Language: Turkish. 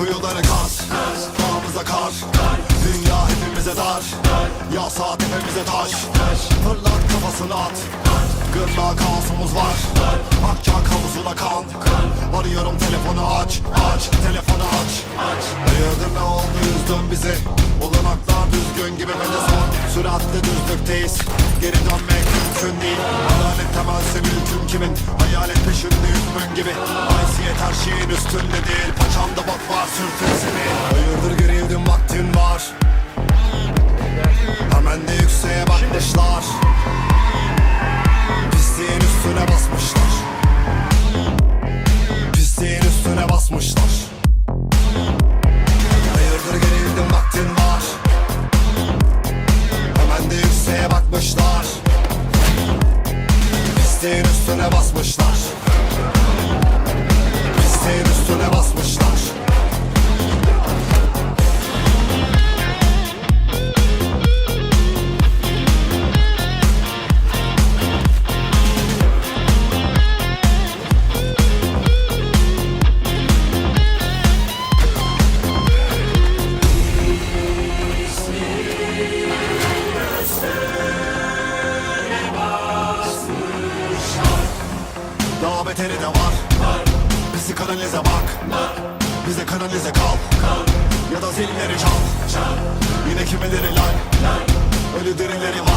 Kuyuları kaz Dağımıza kar. Dünya hepimize dar. Yasa tepemize taş. Fırlat kafasını at. Gırnağa kaosumuz var. Akçak havuzuna kan. Arıyorum telefonu aç. Aç. Telefonu aç. Hayırdır ne oldu? Üzdün bizi Olanaklar düzgün gibi ve de son Süratle düzlükteyiz Geri dönmek mümkün değil. Adalet mülküm kimin Hayalet peşinde hükmün gibi? Haysiyet her şeyin üstünde değil Paçamda bak var sürtün seni Hayırdır gerildin vaktin var. Hemen de yükseğe bakmışlar. Pisliğin üstüne basmışlar. Pisliğin üstüne basmışlar üstüne basmışlar Daha beteri de var. Bizi kanalize bak. Bize kanalize kal. Ya da zilleri çal. Yine kimileri lay Ölü dirileri var